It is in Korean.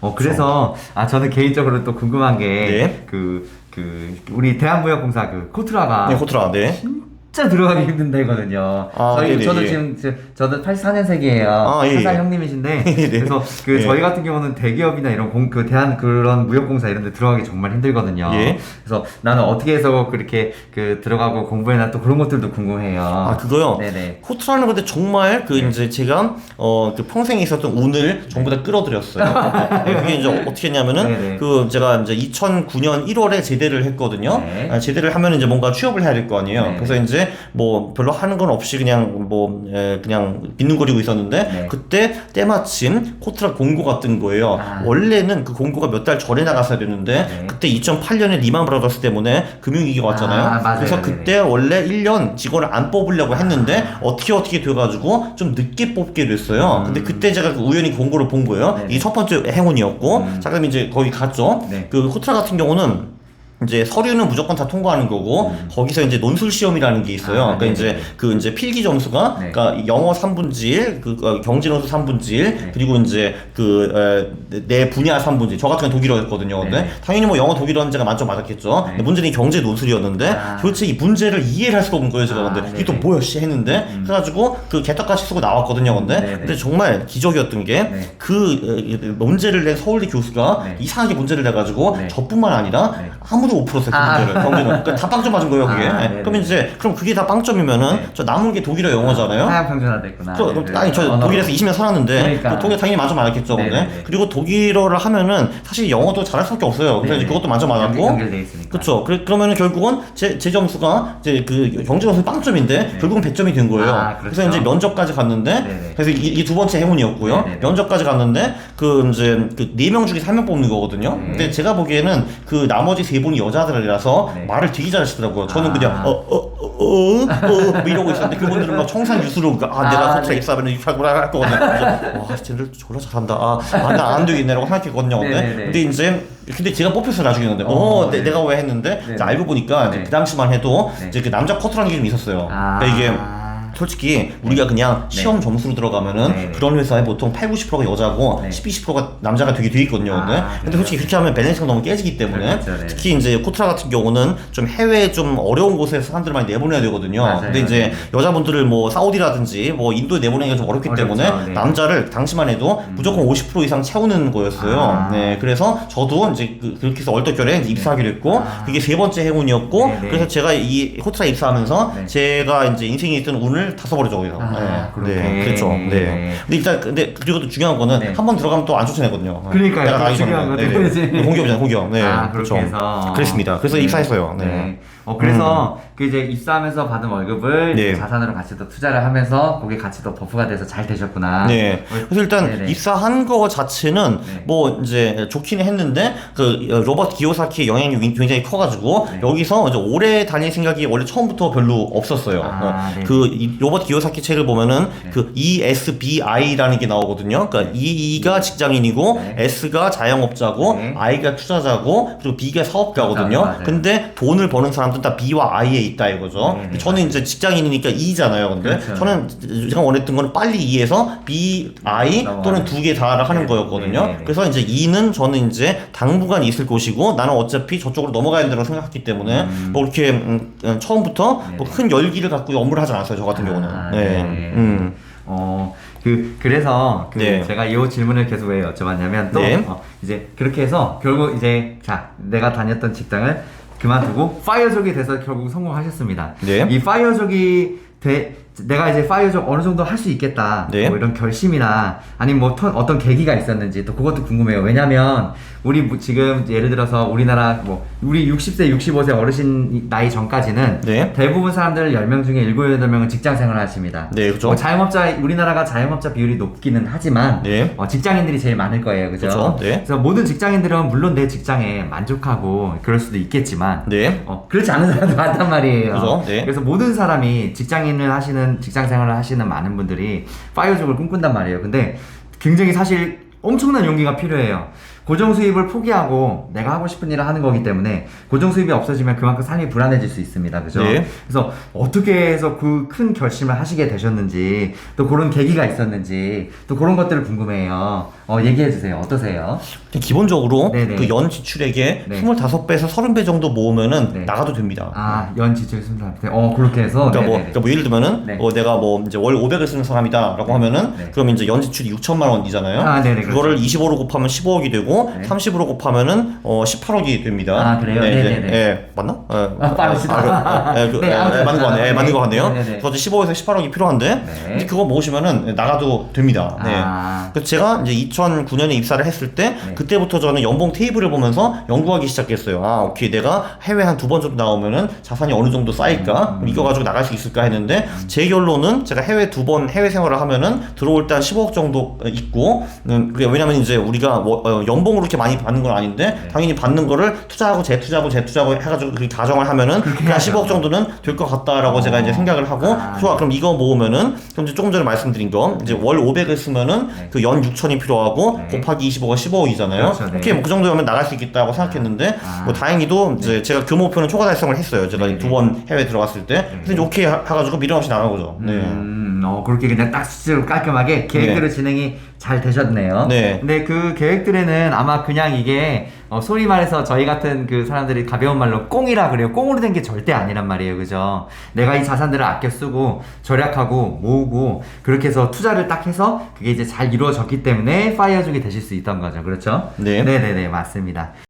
어 그래서 아 저는 개인적으로 또 궁금한 게 네. 그그 우리 대한무역공사 그 코트라가 네, 코트라. 네. 진짜 들어가기 힘든 데거든요. 아, 저희 네네, 저도 예. 지금 저, 저도 84년생이에요. 아, 예, 회사 예. 형님이신데 네. 그래서 그 예. 저희 같은 경우는 대기업이나 이런 공 그 대한 그런 무역공사 이런 데 들어가기 정말 힘들거든요. 예. 그래서 나는 어떻게 해서 그렇게 그 들어가고 공부해나 또 그런 것들도 궁금해요. 아 그거요. 네네. 코트라는 근데 정말 그 이제 제가 어그 평생에 있었던 운을 전부 다 끌어들였어요. 네, 그게 이제 어떻게 했냐면은 네네. 그 제가 이제 2009년 1월에 제대를 했거든요. 네. 아, 제대를 하면 이제 뭔가 취업을 해야 될 거 아니에요. 네. 그래서 이제 뭐 별로 하는 건 없이 그냥 뭐 에, 그냥 빈둥거리고 있었는데 네. 그때 때마침 코트라 공고가 뜬 거예요. 아. 원래는 그 공고가 몇 달 전에 나갔어야 됐는데 네. 그때 2008년에 리만 브라더스 때문에 금융위기가 왔잖아요. 아, 맞아요. 그래서 네네. 그때 원래 1년 직원을 안 뽑으려고 했는데 어떻게 어떻게 돼가지고 좀 늦게 뽑게 됐어요. 음. 근데 그때 제가 그 우연히 공고를 본 거예요. 이게 첫 번째 행운이었고, 음. 자 그럼 이제 거기 갔죠. 네. 그 코트라 같은 경우는 이제 서류는 무조건 다 통과하는 거고 거기서 이제 논술 시험이라는 게 있어요. 음. 아, 그러니까 네네. 이제 그 이제 필기 점수가 네. 그러니까 영어 3분의 1, 그 어, 경제 논술 3분의 1, 네. 그리고 이제 그내 분야 3분의 1. 저 같은 경우 독일어였거든요. 근데 네. 당연히 뭐 영어 독일어 문제가 만점 맞았겠죠. 네. 근데 문제는 이 경제 논술이었는데 아. 도대체 이 문제를 이해를 할 수가 없는 거예요, 제가. 아, 근데 이게 또. 뭐야, 씨 했는데 그래가지고 그 개떡같이 쓰고 나왔거든요. 근데 네네. 근데 정말 기적이었던 게 네. 그 문제를 낸 서울대 교수가 네. 이상하게 문제를 내가지고 네. 저뿐만 아니라 네. 아무도 5% 썼어요, 아. 문제를. 경제는. 그러니까 다 빵점 맞은 거예요, 그게. 아, 네. 네네. 그럼 이제 그럼 그게 다 빵점이면은 네. 저 남은 게 독일어 영어잖아요. 하얀 평준화 됐구나. 그, 그럼 네, 네. 아니 저 언어로. 독일에서 20년 살았는데 그러니까. 그 독일 당연히 만점 많았겠죠 근데 네네네. 그리고 독일어를 하면은 사실 영어도 잘할 수밖에 없어요 그래서 네네. 그것도 만점 많았고 연결- 연결돼 있으니까. 그렇죠 그래, 그러면은 결국은 제, 제 점수가 이제 그 경제 점수 빵점인데 결국은 100점이 된 거예요 아, 그렇죠. 그래서 이제 면접까지 갔는데 네네. 그래서 이게 두 번째 행운이었고요 네네네. 면접까지 갔는데 그 이제 그 네 명 중에 한 명 뽑는 거거든요 네. 근데 제가 보기에는 그 나머지 세 분이 여자들이라서 네. 말을 되게 잘하시더라고요 저는 아. 그냥 어어어어 뭐 이러고 있었는데 그분들은 막 청산 유수로 아 내가 아, 코트라 네. 입사하면 하고 할 거거든요. 그래서 와, 쟤들 졸라 잘한다. 아, 아 나안 되겠네라고 생각했거든요. 근데, 네네네. 근데 이제 근데 제가 뽑혔어요 나중에 근데 어, 어, 내, 네. 내가 왜 했는데. 이제 알고 보니까 이제 네. 그 당시만 해도 네. 이제 그 남자 커트라는 게 좀 있었어요. 아. 그러니까 이게 솔직히 우리가 그냥 시험 점수로 들어가면은 네네. 그런 회사에 보통 8, 90%가 여자고 네. 10, 20%가 남자가 되게 돼 있거든요. 근데, 아, 근데 그래요? 솔직히 그렇게 하면 밸런스가 너무 깨지기 때문에 그렇죠, 네. 특히 이제 코트라 같은 경우는 좀 해외 좀 어려운 곳에서 사람들을 많이 내보내야 되거든요. 맞아요. 근데 이제 네. 여자분들을 뭐 사우디라든지 뭐 인도에 내보내기가 좀 어렵기 어렵죠, 때문에 네. 남자를 당시만 해도 무조건 50% 이상 채우는 거였어요. 아. 네, 그래서 저도 이제 그, 렇게 해서 얼떨결에 이제 입사하기로 했고 아. 그게 세 번째 행운이었고 네, 네. 그래서 제가 이 코트라 입사하면서 네. 제가 이제 인생에 있던 운을 다 써버리죠 거기서. 아, 그렇게. 네, 그렇죠. 네. 네. 근데 일단 근데 그리고 또 중요한 거는 네. 한 번 들어가면 또 안 쫓아내거든요. 그러니까요. 내가 나기 중요한 전에. 거 네, 네. 그거지. 공기업이잖아요, 공기업. 네, 아, 그렇죠. 그렇게 해서. 그랬습니다. 그래서 네. 입사했어요. 네. 네. 어, 그래서 그 이제 입사하면서 받은 월급을 네. 자산으로 같이 또 투자를 하면서 그게 같이 또 버프가 돼서 잘 되셨구나. 네. 그래서 일단 네네. 입사한 거 자체는 네. 뭐 이제 좋기는 했는데 그 로버트 기요사키의 영향이 굉장히 커가지고 네. 여기서 이제 오래 다닐 생각이 원래 처음부터 별로 없었어요. 아, 어, 네네. 그 이- 로버트 기요사키 책을 보면은 네. 그 ESBI라는 게 나오거든요. 그러니까 E가 직장인이고 네. S가 자영업자고 네. I가 투자자고 그리고 B가 사업가거든요. 사업가, 맞아요. 근데 돈을 버는 사람들은 다 B와 I에 있다 이거죠. 네, 네, 저는 이제 직장인이니까 E잖아요. 근데 그렇죠. 저는 제가 원했던 거는 빨리 E에서 B, I 넘어가는. 또는 두 개 다를 하는 네, 거였거든요. 네, 네, 네. 그래서 이제 E는 저는 이제 당분간 있을 곳이고 나는 어차피 저쪽으로 넘어가야 된다고 생각했기 때문에 음. 뭐 이렇게 음, 음, 처음부터 네. 뭐큰 열기를 갖고 업무를 하지 않았어요. 저 같은 경우는. 아, 네. 네. 음. 어, 그, 그래서, 그, 네. 제가 이 질문을 계속 왜 여쭤봤냐면, 또, 네. 어, 이제, 그렇게 해서, 결국 이제, 자, 내가 다녔던 직장을 그만두고, 파이어족이 돼서 결국 성공하셨습니다. 네. 이 파이어족이 돼, 내가 이제 파이어족 어느 정도 할 수 있겠다. 네. 뭐 이런 결심이나, 아니면 뭐, 터- 어떤 계기가 있었는지, 또 그것도 궁금해요. 왜냐면, 우리 뭐 지금 예를 들어서 우리나라 뭐, 우리 60세, 65세 어르신 나이 전까지는, 네. 대부분 사람들 10명 중에 7, 8명은 직장 생활을 하십니다. 네, 그렇죠. 뭐 자영업자 우리나라가 자영업자 비율이 높기는 하지만 네. 어, 직장인들이 제일 많을 거예요, 그죠? 그렇죠. 네. 그래서 모든 직장인들은 물론 내 직장에 만족하고 그럴 수도 있겠지만 네. 어, 그렇지 않은 사람도 많단 말이에요. 그죠, 네. 그래서 모든 사람이 직장인 을 하시는 직장 생활을 하시는 많은 분들이 파이어족을 꿈꾼단 말이에요. 근데 굉장히 사실 엄청난 용기가 필요해요. 고정 수입을 포기하고 내가 하고 싶은 일을 하는 거기 때문에 고정 수입이 없어지면 그만큼 삶이 불안해질 수 있습니다. 그죠? 네. 그래서 어떻게 해서 그 큰 결심을 하시게 되셨는지 또 그런 계기가 있었는지 또 그런 것들을 궁금해요. 어, 얘기해 주세요. 어떠세요? 기본적으로 네네. 그 연 지출액의 네. 25배에서 30배 정도 모으면은 네. 나가도 됩니다. 아, 연 지출 순서. 어, 그렇게 해서 그러니까 뭐. 그러니까 뭐 예를 들면은 네. 어, 내가 뭐 이제 월 500을 쓰는 사람이다라고 하면은 네. 그럼 이제 연 지출이 6천만 원이잖아요. 아, 네네, 그거를 25로 곱하면 15억이 되고 네. 30으로 곱하면은 어 18억이 됩니다. 아, 그래요? 네, 네네네. 네, 네. 맞나? 어, 아, 빠르시다. 아, 그, 예, 그, 네, 예, 아무튼, 맞는 거 같네요. 예, 아, 맞는 거 네. 같네요. 네네네. 그래서 이제 15에서 18억이 필요한데 네. 이제 그거 모으시면은 나가도 됩니다. 네. 아. 그래서 제가 이제 2009년에 입사를 했을 때 네. 그때부터 저는 연봉 테이블을 보면서 연구하기 시작했어요. 아, 오케이. 내가 해외 한 두 번 정도 나오면은 자산이 어느 정도 쌓일까? 음. 이거 가지고 나갈 수 있을까 했는데 제 결론은 제가 해외 두 번 해외 생활을 하면은 들어올 때 한 15억 정도 있고 음, 그게 왜냐면 이제 우리가 뭐, 어, 연 봉으로 이렇게 많이 받는 건 아닌데 네. 당연히 받는 거를 투자하고 재투자하고 재투자하고 해가지고 그렇게 가정을 하면은 그냥 해야죠. 10억 정도는 될 것 같다라고 제가 이제 생각을 하고 아. 좋아 그럼 이거 모으면은 그럼 이제 조금 전에 말씀드린 거 이제 월 500을 쓰면은 네. 그연 6천이 필요하고 네. 곱하기 25가 15억이잖아요. 그렇죠, 네. 오케이 뭐 그 정도면 나갈 수 있겠다고 생각했는데 아. 뭐 다행히도 이제 제가 그 목표는 초과 달성을 했어요. 제가 네, 두번 해외 들어갔을 때 그래서 이제 오케이 하- 해가지고 미련 없이 나간 거죠. 네. 음, 어, 그렇게 그냥 딱 수치로 깔끔하게 계획대로 진행이 잘 되셨네요. 네. 근데 그 계획들에는 아마 그냥 이게 어, 소위 말해서 저희 같은 그 사람들이 가벼운 말로 꽁이라 그래요. 꽁으로 된 게 절대 아니란 말이에요. 그죠? 내가 이 자산들을 아껴 쓰고 절약하고 모으고 그렇게 해서 투자를 딱 해서 그게 이제 잘 이루어졌기 때문에 파이어 중이 되실 수 있던 거죠. 그렇죠? 네. 네네네. 맞습니다.